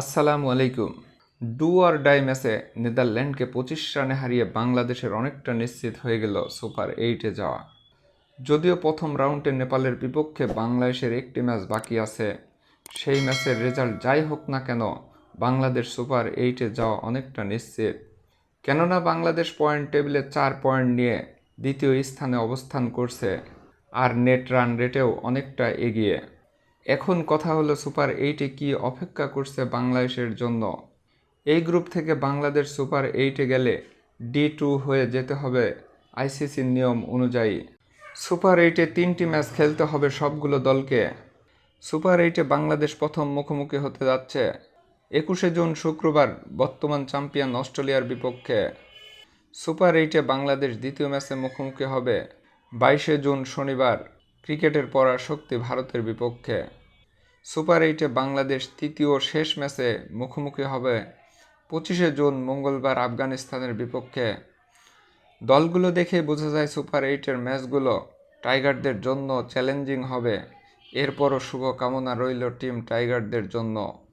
আসসালামু আলাইকুম। Do R die ম্যাচে নেদারল্যান্ডকে পঁচিশ রানে হারিয়ে বাংলাদেশের অনেকটা নিশ্চিত হয়ে গেল সুপার এইটে যাওয়া। যদিও প্রথম রাউন্ডে নেপালের বিপক্ষে বাংলাদেশের একটি ম্যাচ বাকি আছে, সেই ম্যাচের রেজাল্ট যাই হোক না কেন, বাংলাদেশ সুপার এইটে যাওয়া অনেকটা নিশ্চিত। কেননা বাংলাদেশ পয়েন্ট টেবিলে চার পয়েন্ট নিয়ে দ্বিতীয় স্থানে অবস্থান করছে, আর নেট রান রেটেও অনেকটা এগিয়ে। এখন কথা হলো সুপার এইটে কি অপেক্ষা করছে বাংলাদেশের জন্য? এই গ্রুপ থেকে বাংলাদেশ সুপার এইটে গেলে ডি টু হয়ে যেতে হবে আইসিসির নিয়ম অনুযায়ী। সুপার এইটে তিনটি ম্যাচ খেলতে হবে সবগুলো দলকে। সুপার এইটে বাংলাদেশ প্রথম মুখোমুখি হতে যাচ্ছে। একুশে জুন শুক্রবার বর্তমান চ্যাম্পিয়ন অস্ট্রেলিয়ার বিপক্ষে। সুপার এইটে বাংলাদেশ দ্বিতীয় ম্যাচে মুখোমুখি হবে। বাইশে জুন শনিবার ক্রিকেটের পরাশক্তি ভারতের বিপক্ষে। সুপার এইটে বাংলাদেশ তৃতীয় শেষ ম্যাচে মুখোমুখি হবে পঁচিশে জুন মঙ্গলবার আফগানিস্তানের বিপক্ষে। দলগুলো দেখে বোঝা যায় সুপার এইটের ম্যাচগুলো টাইগারদের জন্য চ্যালেঞ্জিং হবে। এরপরও শুভকামনা রইল টিম টাইগারদের জন্য।